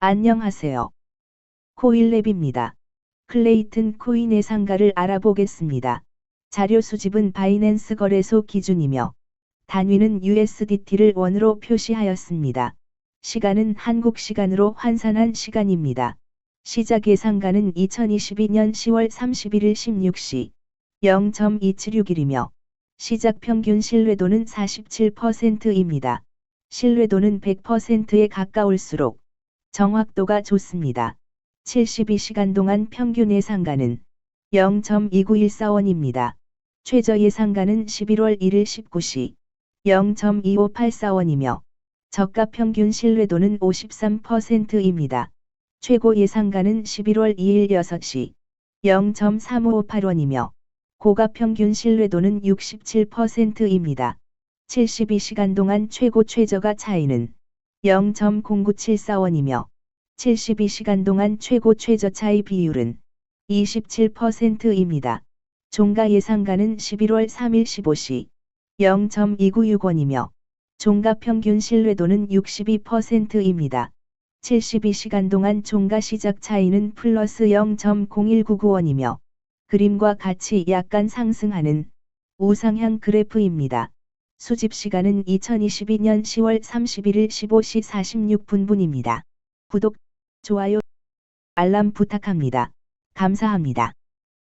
안녕하세요. 코일랩입니다. 클레이튼 코인의 상가를 알아보겠습니다. 자료 수집은 바이낸스 거래소 기준이며 단위는 USDT를 원으로 표시하였습니다. 시간은 한국 시간으로 환산한 시간입니다. 시작 예상가는 2022년 10월 31일 16시 0.276일이며 시작 평균 신뢰도는 47%입니다. 신뢰도는 100%에 가까울수록 정확도가 좋습니다. 72시간 동안 평균 예상가는 0.2914원입니다. 최저 예상가는 11월 1일 19시 0.2584원이며 저가 평균 신뢰도는 53%입니다. 최고 예상가는 11월 2일 6시 0.3558원이며 고가 평균 신뢰도는 67%입니다. 72시간 동안 최고 최저가 차이는 0.0974원이며 72시간 동안 최고 최저 차이 비율은 27%입니다. 종가 예상가는 11월 3일 15시 0.296원이며 종가 평균 신뢰도는 62%입니다. 72시간 동안 종가 시작 차이는 플러스 0.0199원이며 그림과 같이 약간 상승하는 우상향 그래프입니다. 수집 시간은 2022년 10월 31일 15시 46분분입니다. 구독, 좋아요, 알람 부탁합니다. 감사합니다.